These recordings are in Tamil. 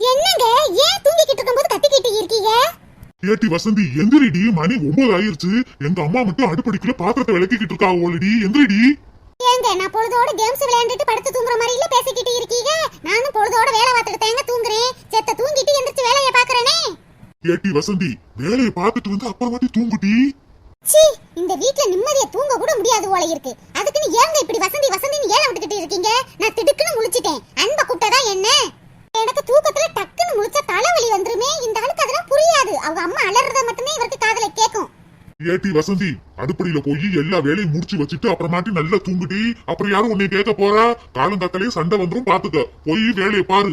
என்னங்க? ஏன் தூங்கிக்கிட்டு இருக்கும்போது கத்திக்கிட்டு இருக்கீங்க ஏட்டி வசந்தி எந்திரிடி. மணி ஒன்பது ஆயிருச்சு. எங்க அம்மா மட்டும் அடுப்படிக்குள்ள பாத்திரத்தை விளக்கிக்கிட்டு இருக்கா ஓலடி. எந்திரிடி. ஏங்க நான் பொழுதோட கேம்ஸ் விளையாண்டுட்டு படுத்து தூங்குற மாதிரி இல்ல பேசிக்கிட்டு இருக்கீங்க. நானும் பொழுதோட வேலை பார்த்துட்டு தாங்க தூங்குறேன். செத்த தூங்கிட்டு எந்திரிச்சு வேலையை பாக்குறேனே ஏட்டி வசந்தி வேலையை பார்த்துட்டு வந்து அப்புறமாட்டி தூங்குடி. சீ இந்த வீட்ல நிம்மதியா தூங்க கூட முடியாது போல இருக்கு. அதுக்குன்னு ஏங்க இப்படி வசந்தி வசந்தின்னு ஏன் விட்டுக்கிட்டு இருக்கீங்க? நான் திடுக்குன்னு முழிச்சிட்டேன். அன்பை கூப்பிட்டதா என்ன? எனக்கு தூக்கத்துல டக்குன்னு முழிச்சா தலைவலி வந்துருமே. இந்த ஆளுக்கு அதெல்லாம் புரியாது. அவங்க அம்மா அலறத மட்டுமே இவருக்கு காதல கேக்கும். ஏடி வசந்தி அடுப்படியில போய் எல்லா வேலையும் முடிச்சு வச்சுட்டு அப்புறமாட்டி நல்லா தூங்குடி அப்புறம் யாரும் உன்னை கேட்க போறா? காலங்காத்தாலே சண்டை வந்துரும் பாத்துக்க. போய் வேலையை பாரு.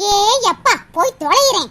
ஏ அப்பா போய் தொலைகிறேன்.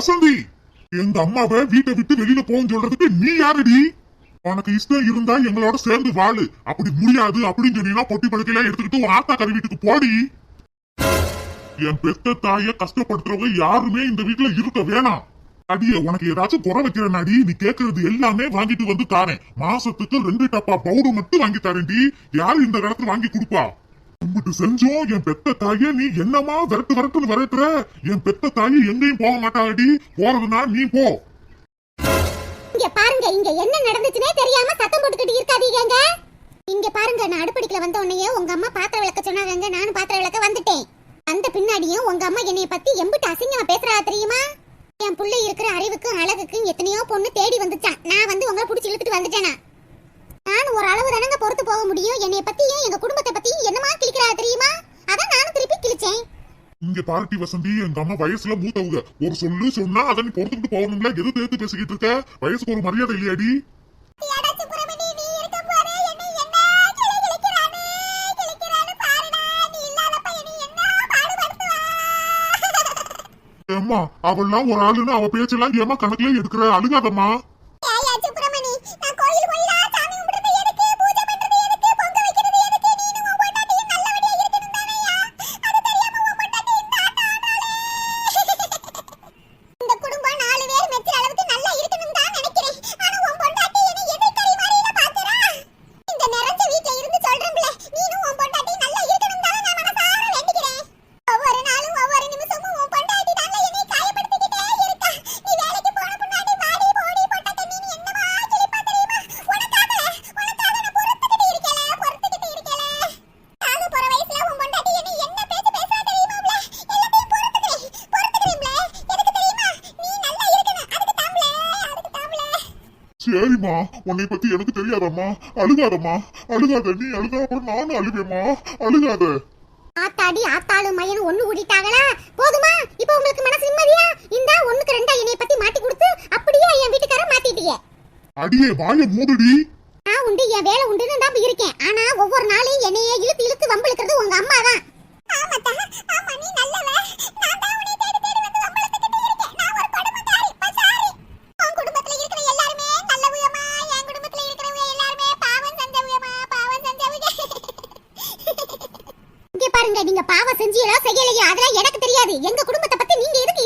வசந்தி எங்க அம்மாவை வீட்டை விட்டு வெளியில போன்னு சொல்றதுக்கு நீ யாருடி? உனக்கு இஷ்டம் இருந்தா எங்களோட சேர்ந்து வாழு. அப்படி முடியாது அப்படின்னு சொன்னீங்கன்னா பொட்டி படுக்கையில எடுத்துக்கிட்டு உன் ஆத்தா கறி வீட்டுக்கு போடி. என் பெத்த தாய கஷ்டப்படுத்துறவங்க யாருமே இந்த வீட்டுல இருக்க வேணாம். அடியே உனக்கு ஏதாச்சும் குறை வைக்கிறேன் அடி நீ கேக்குறது எல்லாமே வாங்கிட்டு வந்து தாரேன். மாசத்துக்கு ரெண்டு டப்பா பவுடர் மட்டும் வாங்கி தரேன்டி. யாரு இந்த காலத்துல வாங்கி கொடுப்பா? கும்பிட்டு செஞ்சோம் என் பெத்த தாய நீ என்னமா விரட்டு விரட்டுன்னு விரட்டுற? என் பெத்த தாய எங்கேயும் போக மாட்டாடி போறதுனா நீ போ. இங்க பாருங்க இங்க என்ன நடந்துச்சுனே தெரியாம சத்தம் போட்டுக்கிட்டு இருக்காதீங்க இங்க பாருங்க நான் அடுப்படிக்கல வந்த உடனே உங்க அம்மா பாத்திரம் விளக்க சொன்னாங்க நானும் பாத்திரம் விளக்க வந்துட்டேன். அந்த பின்னாடியும் உங்க அம்மா என்னைய பத்தி எம்பிட்டு அசிங்கமா பேசுறா தெரியுமா? என் புள்ள இருக்கிற அறிவுக்கும் அழகுக்கும் எத்தனையோ பொண்ணு தேடி வந்துச்சான். நான் வந்து உங்களை பிடிச்சி இழுத்துட்டு வந்துட்டேனா? நானும் ஒரு அளவு தானங்க பொறுத்து போக முடியும். என்னைய பத்தி எங்க குடும்பத்தை பத்தியும் என்னமா கிழிக்கிறா தெரியுமா அதான் நானும் திருப்பி கிழிச்சேன் இங்க பார்ட்டி வசந்தி எங்க அம்மா வயசுல மூத்தவங்க. ஒரு சொல்லு சொன்னா அதை நீ பொறுத்துக்கிட்டு போகணும்ல? எது தேர்த்து பேசிக்கிட்டு இருக்க? வயசுக்கு ஒரு மரியாதை இல்லையாடி? ஏம்மா அவள்லாம் ஒரு ஆளுன்னு அவ பேச்செல்லாம் ஏமா கணக்குல எடுக்கிற? அழுகாதம்மா. உன்னை பத்தி எனக்கு தெரியாதம்மா. அழுகாதம்மா. அழுகாத. நீ அழுதா அப்புறம் நானும் அழுவேம்மா. அழுகாத. ஆத்தாடி ஆத்தாளு மையனு ஒண்ணு கூட்டிட்டாங்களா போதுமா? இப்போ உங்களுக்கு மனசு நிம்மதியா? இந்தா ஒண்ணுக்கு ரெண்டா என்னைய பத்தி மாட்டி கொடுத்து அப்படியே என் வீட்டுக்கார மாத்திட்டீங்க. அடியே வாய மூடுடி. நான் உண்டு. என் வேலை உண்டுன்னு தான் இருக்கேன். ஆனா ஒவ்வொரு நாளையும் என்னைய இழுத்து இழுத்து வம்பிழுக்கிறது உங்க அம்மா தான் ஆமாத்தா. ஆமா நீ நல்லவ. நான் தான் உன்னை இங்க பாருங்க நீங்க பாவம் செஞ்சீங்களோ செய்யலையோ? அதெல்லாம் எனக்கு தெரியாது. எங்க குடும்பத்தை பத்தி நீங்க எதுக்கு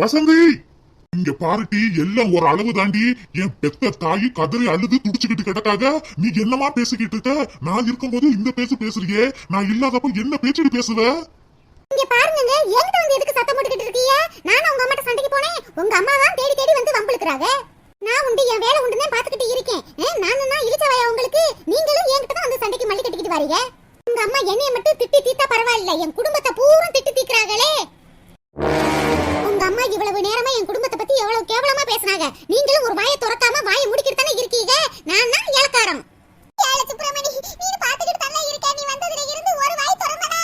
வசந்தி! இங்க பாருட்டி எல்லாம் ஒரு அளவு தாண்டி என் பெத்த தாயி கதறி அழுது துடிச்சுக்கிட்டு கிடக்காக நீ என்னமா பேசிக்கிட்டு இருக்க? நான் இருக்கும்போது இந்த பேசு பேசுறியே. நான் இல்லாதப்ப என்ன பேச்சுட்டு பேசுவ? இங்க பாருங்க என்கிட்ட வந்து எதுக்கு சத்தம் போட்டுக்கிட்டு இருக்கீங்க? நானும் உங்க அம்மா சண்டைக்கு போனேன். உங்க அம்மா தான் தேடி தேடி வந்து வம்பளுக்குறாங்க நான் உண்டு என் வேலை உண்டுன்னு பாத்துக்கிட்டு இருக்கேன். ஏன் நான் இழிச்சவையா உங்களுக்கு? நீங்களும் என்கிட்ட தான் வந்து சண்டைக்கு மல்லி கட்டிக்கிட்டு வரீங்க? உங்க அம்மா என்னைய மட்டும் திட்டி தீத்தா பரவாயில்ல. என் குடும்பத்தை பூரா திட்டி தீக்குறாங்களே. உங்க அம்மா இவ்வளவு நேரமா என் குடும்பத்தை பத்தி எவ்வளவு கேவலமா பேசுனாங்க? நீங்களும் ஒரு வாயை திறக்காம வாயை முடிக்கிட்டு தானே இருக்கீங்க? நான் தான் ஏலக்காரம் ஏழு சுப்பிரமணி நீ பாத்துக்கிட்டு தானே இருக்க? நீ வந்ததுல இருந்து ஒரு வாய் திறந்தனா?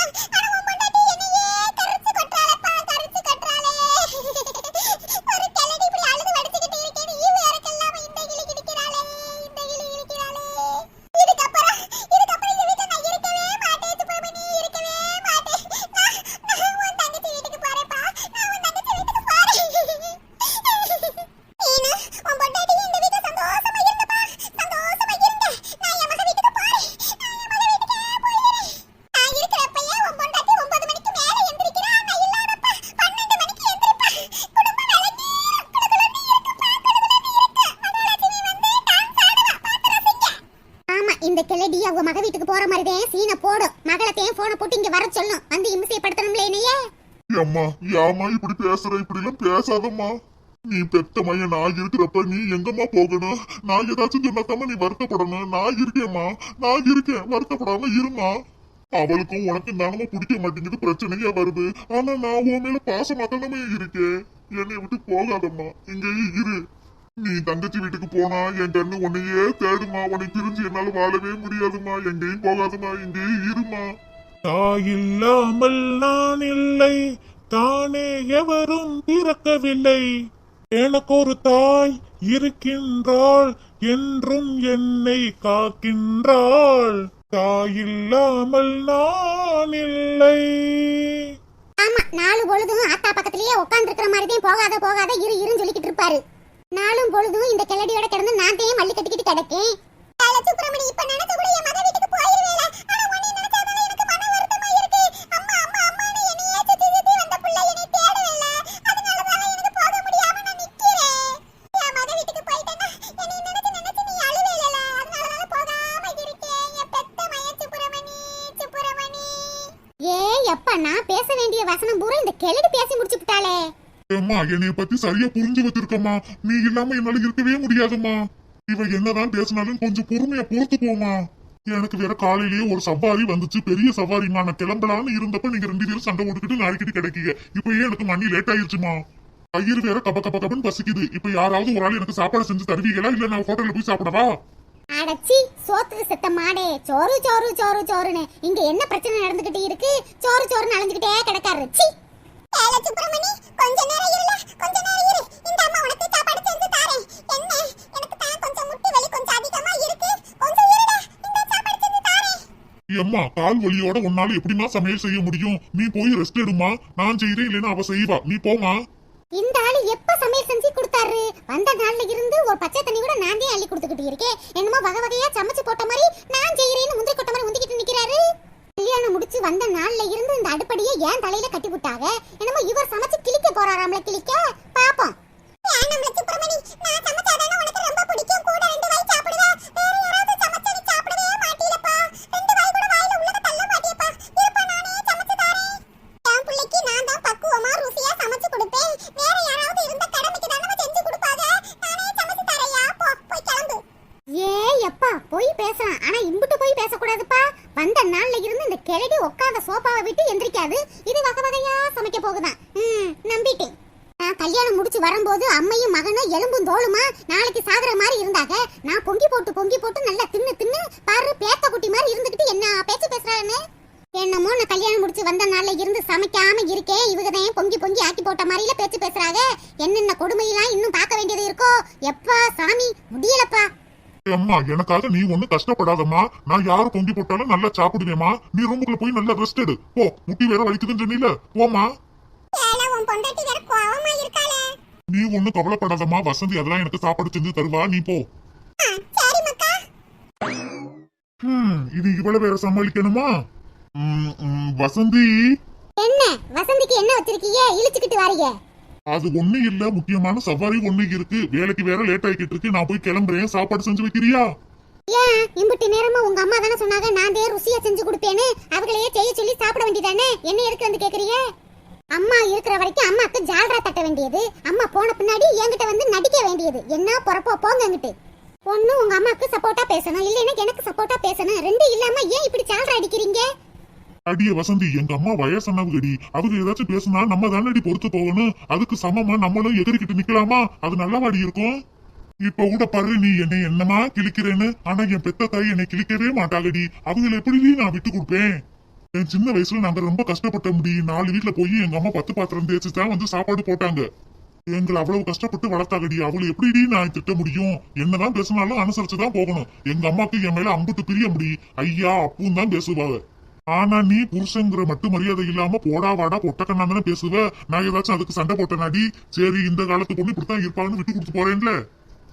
பேசாதம்மா. நீ பெத்த மையன் நான் இருக்கிறப்ப நீ எங்கம்மா போகணும்? நான் ஏதாச்சும் சொன்னாத்தாம நீ வருத்தப்படணும். நான் இருக்கேம்மா. நான் இருக்கேன். வருத்தப்படாம இருமா அவளுக்கும் உனக்கு நானும் பிடிக்க மாட்டேங்குது பிரச்சனையா வருது. ஆனா நான் உன் மேல பாசமா தானே இருக்கேன். என்னை விட்டு போகாதம்மா. இங்கேயே இரு. நீ தங்கச்சி வீட்டுக்கு போனா என் கண்ணு உன்னையே தேடுமா உன்னை பிரிஞ்சு என்னால வாழவே முடியாதுமா எங்கேயும் போகாதம்மா. இங்கேயே இருமா தாயில்லாமல் நான் இல்லை. தானே எவரும் பிறக்கவில்லை எனக்கு ஒரு தாய் இருக்கின்றாள் என்றும் என்னை காக்கின்றாள். தாயில்லாமல் நான் இல்லை ஆமா நாலு பொழுதும் ஆத்தா பக்கத்திலேயே உட்கார்ந்து இருக்கிற மாதிரி தான் போகாத போகாத இரு இருன்னு சொல்லிக்கிட்டு இருப்பாரு. நாளும் பொழுதும் இந்த கிளடியோட கிடந்து நான் தான் மல்லி கட்டிக்கிட்டு கிடக்கேன். சுப்பிரமணி இப்ப நினைச்ச கூட அம்மா என்னைய பத்தி சரியா புரிஞ்சு வச்சிருக்கம்மா. நீ இல்லாம என்னால இருக்கவே முடியாதும்மா. இவ என்னதான் பேசினாலும் கொஞ்சம் பொறுமையா பொறுத்து போமா எனக்கு வேற காலையிலேயே ஒரு சவாரி வந்துச்சு. பெரிய சவாரிமா நான் கிளம்பலான்னு இருந்தப்ப நீங்க ரெண்டு பேரும் சண்டை போட்டுக்கிட்டு நாளைக்கிட்டு கிடைக்கீங்க. இப்ப ஏன் எனக்கு மணி லேட் ஆயிருச்சுமா பயிர் வேற கப கப கபன்னு பசிக்குது. இப்ப யாராவது ஒரு ஆள் எனக்கு சாப்பாடு செஞ்சு தருவீங்களா? இல்ல நான் ஹோட்டல்ல போய் சாப்பிடவா? அடச்சி சோத்துக்கு செத்த மாடே. சோறு சோறு சோறு சோறுன்னு. இங்க என்ன பிரச்சனை நடந்துகிட்டு இருக்கு? சோறு சோறுன்னு அலைஞ்சுக்கிட்டே கிடக்காரு. ஏம்மா கால் வலியோட உன்னால எப்படிமா சமையல் செய்ய முடியும்? நீ போய் ரெஸ்ட் எடுமா. நான் செய்யறேன் இல்லைன்னா அவ செய்வா. நீ போமா. இந்த ஆளு எப்ப சமையல் செஞ்சு கொடுத்தாரு? வந்த நாள்ல இருந்து ஒரு பச்சை தண்ணி கூட நான் தான் அள்ளி கொடுத்துக்கிட்டு இருக்கேன்? என்னமோ வகை வகையா அப்பாவை விட்டு எந்திரிக்காது. இது வகை வகையா சமைக்க போகுதான் ம் நம்பிட்டேன். நான் கல்யாணம் முடிச்சு வரும்போது அம்மையும் மகனும் எலும்பும் தோளுமா நாளைக்கு சாகுற மாதிரி இருந்தாங்க நான் பொங்கி போட்டு பொங்கி போட்டு நல்லா தின்னு தின்னு பாரு பேத்த குட்டி மாதிரி இருந்துகிட்டு என்ன பேச்சு பேசுறான்னு? என்னமோ நான் கல்யாணம் முடிச்சு வந்த நாள்ல இருந்து சமைக்காம இருக்கேன் இவங்க தான் பொங்கி பொங்கி ஆக்கி போட்ட மாதிரில பேச்சு பேசுறாங்க என்னென்ன கொடுமையெல்லாம் இன்னும் பார்க்க வேண்டியது இருக்கோ? எப்பா சாமி முடியலப்பா. அம்மா எனக்காக நீ ஒண்ணு கஷ்டப்படாதம்மா. நான் யாரு பொங்கி போட்டாலும் நல்லா சாப்பிடுவேம்மா. நீ ரூமுக்குள்ள போய் நல்லா ரெஸ்ட் எடு. போ முட்டி வேற வலிக்குதுன்னு சொன்னீல போமா நீ ஒண்ணு கவலைப்படாதம்மா. வசந்தி அதெல்லாம் எனக்கு சாப்பாடு செஞ்சு தருவா. நீ போ. இது இவ்வளவு வேற சமாளிக்கணுமா? வசந்தி. என்ன? வசந்திக்கு என்ன வச்சிருக்கீங்க இழுச்சுக்கிட்டு வாரீங்க. அது ஒண்ணு இல்ல முக்கியமான சவாரி ஒண்ணு இருக்கு. வேலைக்கு வேற லேட் ஆகிட்டு இருக்கு. நான் போய் கிளம்புறேன். சாப்பாடு செஞ்சு வைக்கிறியா? ஏன்? இம்புட்டு நேரமா உங்க அம்மா தானே சொன்னாங்க நான் தே ருசியா செஞ்சு கொடுப்பேன்னு. அவங்களையே செய்ய சொல்லி சாப்பிட வேண்டியதானே? என்ன எதுக்கு வந்து கேக்குறீங்க? அம்மா இருக்கிற வரைக்கும் அம்மாக்கு ஜால்ரா தட்ட வேண்டியது. அம்மா போன பின்னாடி என்கிட்ட வந்து நடிக்க வேண்டியது. என்ன பொறப்போ போங்க என்கிட்ட ஒன்னு உங்க அம்மாக்கு சப்போர்ட்டா பேசணும். இல்லைன்னா எனக்கு சப்போர்ட்டா பேசணும். ரெண்டு இல்லாம ஏன் இப்படி ஜால்ரா அடிக்கிறீங்க? அடிய வசந்தி எங்க அம்மா வயசானவங்கடி அவங்க ஏதாச்சும் பேசுனா நம்ம தானடி பொறுத்து போகணும். அதுக்கு சமமா நம்மளும் எதிர்கிட்டு நிக்கலாமா? அது நல்லவாடி இருக்கும். இப்ப கூட பாரு நீ என்னை என்னமா கிழிக்கிறேன்னு? ஆனா என் பெத்த தாய் என்னை கிழிக்கவே மாட்டாளடி அவங்களை எப்படி நான் விட்டு கொடுப்பேன்? என் சின்ன வயசுல நாங்க ரொம்ப கஷ்டப்பட்ட முடியும் நாலு வீட்டுல போய் எங்க அம்மா பத்து பாத்திரம் தேய்ச்சி தான் வந்து சாப்பாடு போட்டாங்க. எங்களை அவ்வளவு கஷ்டப்பட்டு வளர்த்தாகடி. அவளை எப்படி நான் திட்ட முடியும்? என்னதான் பேசினாலும் அனுசரிச்சுதான் போகணும். எங்க அம்மாக்கு என் மேல அம்புட்டு பிரிய முடி. ஐயா அப்பும் தான் பேசுவாங்க. ஆனா நீ புருஷங்கிற மட்டும் மரியாதை இல்லாம போடா வாடா பொட்டக்கண்ணா தானே பேசுவ? நான் ஏதாச்சும் அதுக்கு சண்டை போட்டேனாடி? சரி இந்த காலத்து பொண்ணு இப்படித்தான் இருப்பாங்கன்னு விட்டு கொடுத்து போறேன்ல.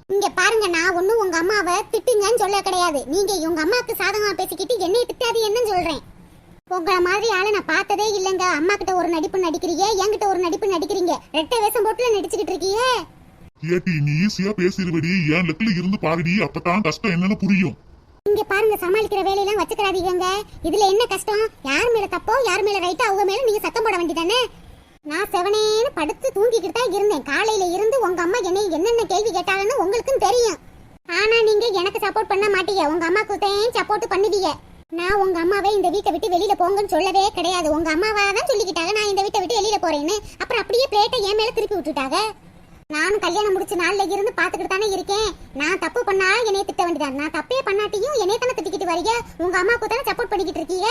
இங்க பாருங்க நான் ஒண்ணும் உங்க அம்மாவை திட்டுங்கன்னு சொல்ல கிடையாது. நீங்க உங்க அம்மாக்கு சாதகமா பேசிக்கிட்டு என்னைய திட்டாது என்னன்னு சொல்றேன். உங்களை மாதிரி ஆளை நான் பார்த்ததே இல்லைங்க. அம்மா கிட்ட ஒரு நடிப்பு நடிக்கிறீங்க என்கிட்ட ஒரு நடிப்பு நடிக்கிறீங்க. ரெட்டை வேஷம் போட்டுல நடிச்சுக்கிட்டு இருக்கீங்க. ஏட்டி நீ ஈஸியா பேசிடுவடி. என் லெக்கில் இருந்து பாருடி. அப்பதான் கஷ்டம் என்னன்னு புரியும். இங்க பாருங்க சமாளிக்கிற வேலையெல்லாம் வச்சுக்கிறாதீங்க இதுல என்ன கஷ்டம்? யார் மேல தப்போ யார் மேல ரைட்டோ அவங்க மேல நீங்க சத்தம் போட வேண்டியதானே? நான் செவனேன்னு படுத்து தூங்கிக்கிட்டு தான் இருந்தேன். காலையில இருந்து உங்க அம்மா என்னை என்னென்ன கேள்வி கேட்டாங்கன்னு உங்களுக்கும் தெரியும். ஆனா நீங்க எனக்கு சப்போர்ட் பண்ண மாட்டீங்க. உங்க அம்மாக்கு தான் சப்போர்ட் பண்ணுவீங்க. நான் உங்க அம்மாவை இந்த வீட்டை விட்டு வெளியில போங்கன்னு சொல்லவே கிடையாது. உங்க அம்மாவா தான் சொல்லிக்கிட்டாங்க. நான் இந்த வீட்டை விட்டு வெளியில போறேன்னு. அப்புறம் அப்படியே பிளேட்டை என் மேல திருப்பி விட்டுட்டாங்க. நானும் கல்யாணம் முடிச்ச நாள்ல இருந்து பாத்துக்கிட்டு தானே இருக்கேன். நான் தப்பு பண்ணா என்னைய திட்ட வேண்டியதான் நான் தப்பே பண்ணாட்டியும் என்னைய தானே திட்டிக்கிட்டு வரீங்க? உங்க அம்மாவுக்கு தானே சப்போர்ட் பண்ணிக்கிட்டு இருக்கீங்க?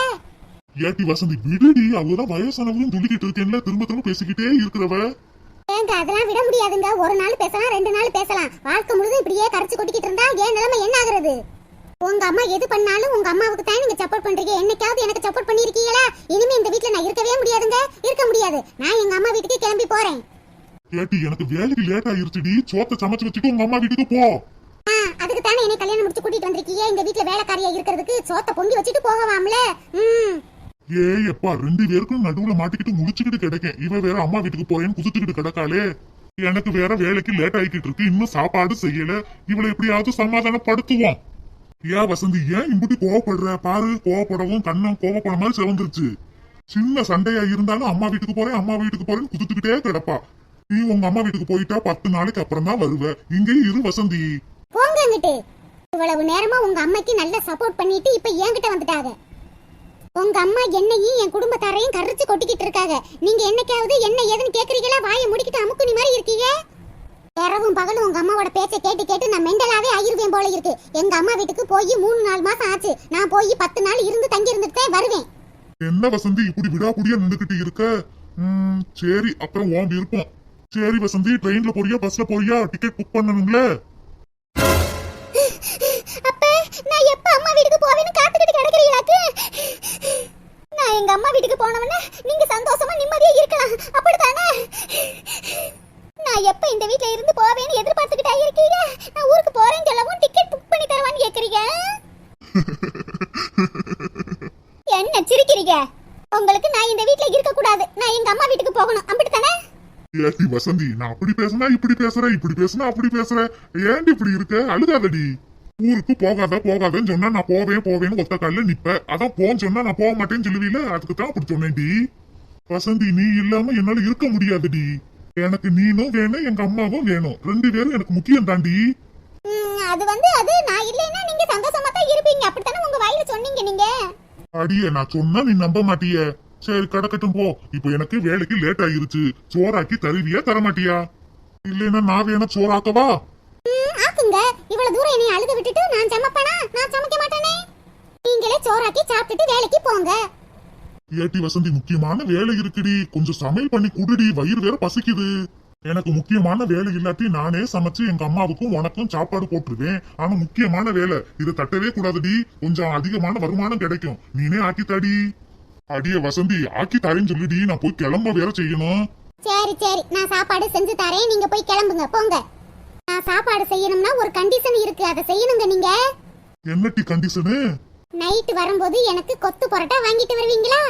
ஏட்டி வசந்தி விடுடி. அவதான் வயசானவங்களும் சொல்லிக்கிட்டு இருக்கேன்ல. திரும்ப திரும்ப பேசிக்கிட்டே இருக்கிறவ. ஏங்க அதெல்லாம் விட முடியாதுங்க. ஒரு நாள் பேசலாம் ரெண்டு நாள் பேசலாம். வாழ்க்கை முழுதும் இப்படியே கரைச்சு கொட்டிக்கிட்டு இருந்தா ஏன் நிலைமை என்ன ஆகுறது? உங்க அம்மா எது பண்ணாலும் உங்க அம்மாவுக்கு தான் நீங்க சப்போர்ட் பண்றீங்க. என்னைக்காவது எனக்கு சப்போர்ட் பண்ணிருக்கீங்களா இனிமே இந்த வீட்ல நான் இருக்கவே முடியாதுங்க. இருக்க முடியாது. நான் எங்க அம்மா வீட்டுக்கு கிளம்பி போறேன். ஏட்டி எனக்கு வேலைக்கு லேட் ஆயிருச்சுடி. சோத்தை சமைச்சு வச்சுட்டு உங்க அம்மா வீட்டுக்கு போ. அதுக்கு தானே என்னை கல்யாணம் முடிச்சு கூட்டிட்டு வந்திருக்கீங்க இந்த வீட்ல வேலைக்காரியா இருக்கிறதுக்கு சோத்த பொங்கி வச்சுட்டு போகவாம்ல? ஏய் எப்பா ரெண்டு பேருக்கும் நடுவுல மாட்டிக்கிட்டு முழிச்சுக்கிட்டு கிடக்கேன். இவ வேற அம்மா வீட்டுக்கு போறேன்னு குதிச்சுக்கிட்டு கிடக்காளே. எனக்கு வேற வேலைக்கு லேட் ஆகிக்கிட்டு இருக்கு. இன்னும் சாப்பாடு செய்யல. இவளை எப்படியாவது சமாதானப்படுத்துவோம். ஏன் வசந்தி ஏன் இம்புட்டி கோவப்படுற? பாரு கோவப்படவும் கண்ணம் கோவப்பட மாதிரி சிவந்துருச்சு. சின்ன சண்டையா இருந்தாலும் அம்மா வீட்டுக்கு போறேன் அம்மா வீட்டுக்கு போறேன்னு குதிச்சுக்கிட்டே கிடப்பா. நீ உங்க அம்மா வீட்டுக்கு போயிட்டா பத்து நாளைக்கு அப்புறம் தான் வருவ. இங்கேயும் இரு வசந்தி. போங்க அங்கிட்டு. இவ்வளவு நேரமா உங்க அம்மைக்கு நல்ல சப்போர்ட் பண்ணிட்டு இப்ப என்கிட்ட வந்துட்டாங்க உங்க அம்மா என்னையும் என் குடும்பத்தாரையும் கரிச்சு கொட்டிக்கிட்டு இருக்காங்க நீங்க என்னைக்காவது என்ன ஏதுன்னு கேக்குறீங்களா? வாயை முடிக்கிட்டு அமுக்குனி மாதிரி இருக்கீங்க? இரவும் பகலும் உங்க அம்மாவோட பேச்சை கேட்டு கேட்டு நான் மெண்டலாவே ஆகிருவேன் போல இருக்கு. எங்க அம்மா வீட்டுக்கு போய் மூணு நாலு மாசம் ஆச்சு. நான் போய் பத்து நாள் இருந்து தங்கி இருந்துட்டு வருவேன். என்ன வசந்தி இப்படி விடாப்புடியா நின்னுகிட்டு இருக்க? ம், சரி அப்புறம் உன் விருப்பம். சரி வசந்தி ட்ரெயின்ல போறியா பஸ்ல போறியா? டிக்கெட் புக் பண்ணணும்ல? அப்ப நான் எப்ப அம்மா வீட்டுக்கு போவேன்னு காத்துக்கிட்டு கிடக்குறீங்களாக்கு நான் எங்க அம்மா வீட்டுக்கு போனவன நீங்க சந்தோஷமா நிம்மதியா இருக்கலாம். அப்படித்தானே? நான் எப்ப இந்த வீட்ல இருந்து போவேன்னு எதிர்பார்த்துக்கிட்டா இருக்கீங்க? நான் ஊருக்கு போறேன்னு சொல்லவும் டிக்கெட் புக் பண்ணி தரவான்னு கேக்குறீங்க? என்ன சிரிக்கிறீங்க? உங்களுக்கு நான் இந்த வீட்ல இருக்க கூடாது நான் எங்க அம்மா வீட்டுக்கு போகணும். அப்படித்தானே? ஏடி வசந்தி நான் அப்படி பேசினா இப்படி பேசுறேன் இப்படி பேசினா அப்படி பேசுறேன் ஏன்டி இப்படி இருக்க? அழுகாதடி. ஊருக்கு போகாத போகாதன்னு சொன்னா நான் போவேன் போவேன்னு ஒத்த கால்ல நிப்ப. அதான் போன்னு சொன்னா நான் போக மாட்டேன்னு சொல்லுவீல அதுக்கு தான் அப்படி சொன்னேன்டி. வசந்தி நீ இல்லாம என்னால இருக்க முடியாதுடி. எனக்கு நீனும் வேணும் எங்க அம்மாவும் வேணும். ரெண்டு பேரும் எனக்கு முக்கியம் தாண்டி அது வந்து அது. நான் இல்லைன்னா நீங்க சந்தோஷமா தான் இருப்பீங்க. அப்படித்தானே உங்க வாயில சொன்னீங்க நீங்க? அடியே நான் சொன்னா நீ நம்ப மாட்டிய. சரி கிடக்கட்டும் போ. இப்போ எனக்கு வேலைக்கு லேட் ஆயிருச்சு. சோறாக்கி தருவியா தர மாட்டியா இல்லைன்னா நான் வேணா சோறாக்கவா? ஆக்குங்க. இவ்வளவு தூரம் என்னை அழுக விட்டுட்டு நான் சமைப்பேனா? நான் சமைக்க மாட்டேனே. நீங்களே சோறாக்கி சாப்பிட்டுட்டு வேலைக்கு போங்க. ஏட்டி வசந்தி முக்கியமான வேலை இருக்குடி. கொஞ்சம் சமையல் பண்ணி குடுடி. வயிறு வேற பசிக்குது. எனக்கு முக்கியமான வேலை இல்லாட்டி நானே சமைச்சு எங்க அம்மாவுக்கும் உனக்கும் சாப்பாடு போட்டுருவேன். ஆனா முக்கியமான வேலை இதை தட்டவே கூடாதுடி. கொஞ்சம் அதிகமான வருமானம் கிடைக்கும். நீனே ஆக்கி தாடி அடியே வசந்தி ஆக்கி தரேன்னு சொல்லிடி நான் போய் கிளம்ப வேற செய்யணும். சரி சரி. நான் சாப்பாடு செஞ்சு தரேன். நீங்க போய் கிளம்புங்க. போங்க. நான் சாப்பாடு செய்யணும்னா ஒரு கண்டிஷன் இருக்கு. அதை செய்யணுங்க நீங்க. என்னட்டி கண்டிஷனு நைட் வரும்போது எனக்கு கொத்து பரோட்டா வாங்கிட்டு வருவீங்களா?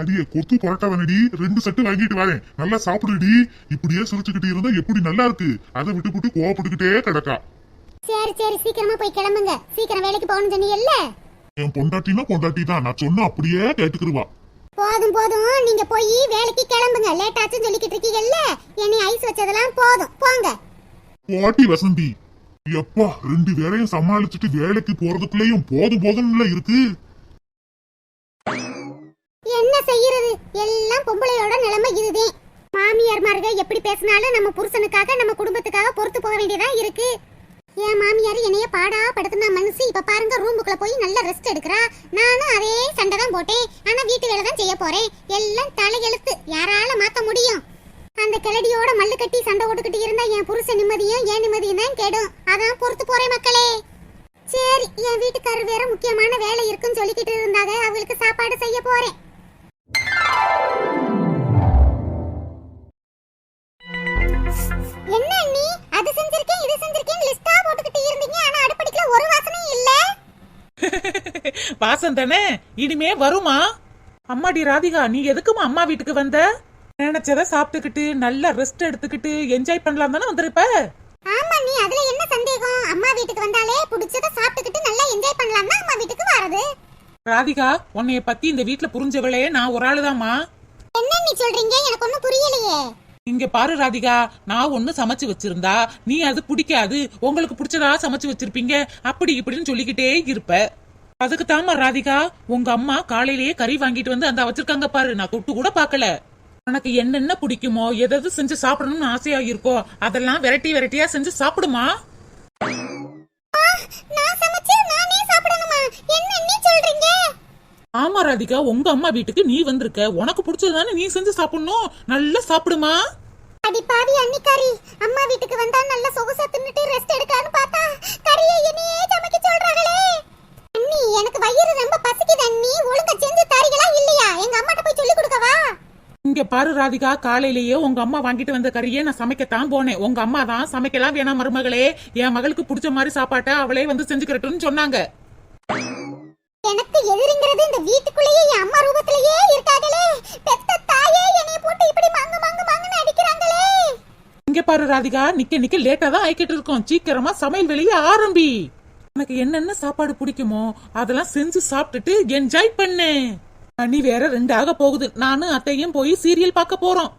அடியே கொத்து பரோட்டாவனடி ரெண்டு செட்டு வாங்கிட்டு வரேன். நல்லா சாப்பிடுடி. இப்படியே சிரிச்சுக்கிட்டு இருந்தா எப்படி நல்லா இருக்கு? அதை விட்டு விட்டு கோவப்பட்டுக்கிட்டே கிடக்கா. சரி சரி. சீக்கிரமா போய் கிளம்புங்க. சீக்கிரம் வேலைக்கு போகணும்னு சொன்னீங்கல்ல? என் பொண்டாட்டினா பொண்டாட்டி தான். நான் சொன்னா அப்படியே கேட்டுக்கிருவா. போதும் போதும். நீங்க போய் வேலைக்கு கிளம்புங்க. லேட் ஆச்சுன்னு சொல்லிக்கிட்டு இருக்கீங்கல்ல? என்னை ஐஸ் வச்சதெல்லாம் போதும். போங்க. போட்டி வசந்தி. எப்பா ரெண்டு பேரையும் சமாளிச்சுட்டு வேலைக்கு போறதுக்குள்ளேயும் போதும் போதும்ல இருக்கு. என்ன செய்யறது? எல்லாம் பொம்பளையோட நிலைமை இதுதான் மாமியார் மார்க எப்படி பேசினாலும் நம்ம புருஷனுக்காக நம்ம குடும்பத்துக்காக பொறுத்து போக வேண்டியதா இருக்கு. என் மாமியார் என்னைய பாடா படுத்துனா மனசு. இப்ப பாருங்க ரூமுக்குள்ள போய் நல்ல ரெஸ்ட் எடுக்கிறா. நானும் அதே சண்டை தான் போட்டேன். ஆனா வீட்டு வேலை தான் செய்ய போறேன். எல்லாம் தலையெழுத்து. யாரால மாத்த முடியும்? அந்த கிளடியோட மல்லு கட்டி சண்டை ஓட்டுக்கிட்டு இருந்தா என் புருஷ நிம்மதியும் என் நிம்மதியும் தான் கெடும். அதான் பொறுத்து போறேன் மக்களே. சரி என் வீட்டுக்காரர் வேற முக்கியமான வேலை இருக்குன்னு சொல்லிக்கிட்டு இருந்தாங்க. அவங்களுக்கு சாப்பாடு செய்ய போறேன். வாசம் தானே? இனிமே வருமா? அம்மாடி ராதிகா நீ எதுக்குமா அம்மா வீட்டுக்கு வந்த? நினைச்சத சாப்பிட்டுக்கிட்டு நல்லா ரெஸ்ட் எடுத்துக்கிட்டு என்ஜாய் பண்ணலாம் தானே வந்திருப்ப? ஆமா நீ அதுல என்ன சந்தேகம்? அம்மா வீட்டுக்கு வந்தாலே பிடிச்சத சாப்பிட்டுக்கிட்டு நல்லா என்ஜாய் பண்ணலாம் தான் அம்மா வீட்டுக்கு வரது ராதிகா உன்னைய பத்தி இந்த வீட்ல புரிஞ்சவளே நான் ஒரு ஆளுதாம்மா. என்ன நீ சொல்றீங்க? எனக்கு ஒண்ணும் புரியலையே. இங்க பாரு ராதிகா நான் ஒண்ணு சமைச்சு வச்சிருந்தா நீ அது பிடிக்காது. உங்களுக்கு பிடிச்சதா சமைச்சு வச்சிருப்பீங்க. அப்படி இப்படின்னு சொல்லிக்கிட்டே இருப்ப. அதுக்கு தாமா ராதிகா உங்க அம்மா காலையிலேயே கறி வாங்கிட்டு வந்து அந்த வச்சிருக்காங்க பாரு. நான் தொட்டு கூட பார்க்கல. உனக்கு என்னென்ன பிடிக்குமோ எதாவது செஞ்சு சாப்பிடணும்னு ஆசையா இருக்கோ அதெல்லாம் வெரைட்டி வெரைட்டியா செஞ்சு சாப்பிடுமா? ஆமா ராதிகா உங்க அம்மா வீட்டுக்கு நீ வந்திருக்க. உனக்கு பிடிச்சதுதானே நீ செஞ்சு சாப்பிடணும்? நல்லா சாப்பிடுமா? அடி பாவி அன்னிக்காரி அம்மா வீட்டுக்கு வந்தா நல்ல சொகுசா தின்னுட்டு ரெஸ்ட் எடுக்கலாம்னு பார்த்தா கறியை என்னையே சமைக்க சொல்றாங்களே. அண்ணி எனக்கு வயிறு ரொம்ப பசிக்குது அண்ணி. ஒழுங்கா செஞ்சு தரீங்களா இல்லையா? எங்க அம்மாட்ட போய் சொல்லி கொடுக்கவா? இங்க பாரு ராதிகா காலையிலேயே உங்க அம்மா வாங்கிட்டு வந்த கறியே நான் சமைக்கத்தான் போனேன். உங்க அம்மா தான் சமைக்கலாம் வேணாம் மருமகளே. என் மகளுக்கு பிடிச்ச மாதிரி சாப்பாட்டை அவளே வந்து செஞ்சுக்கிறட்டும்னு சொன்னாங்க. எனக்கு எதிரிங்கிறது இந்த வீட்டுக்குள்ளேயே என் அம்மா ரூபத்திலேயே இருக்காங்களே பெத்த தாயே என்னைய போட்டு இப்படி மங்கு மங்கு மங்குன்னு அடிக்கிறாங்களே. இங்க பாரு ராதிகா நிக்க நிக்க லேட்டா தான் ஆயிக்கிட்டு இருக்கோம். சீக்கிரமா சமையல் வெளியே ஆரம்பி. எனக்கு என்னென்ன சாப்பாடு பிடிக்குமோ அதெல்லாம் செஞ்சு சாப்பிட்டுட்டு என்ஜாய் பண்ணு. மணி வேற ரெண்டு ஆக போகுது. நானும் அத்தையும் போய் சீரியல் பார்க்க போறோம்.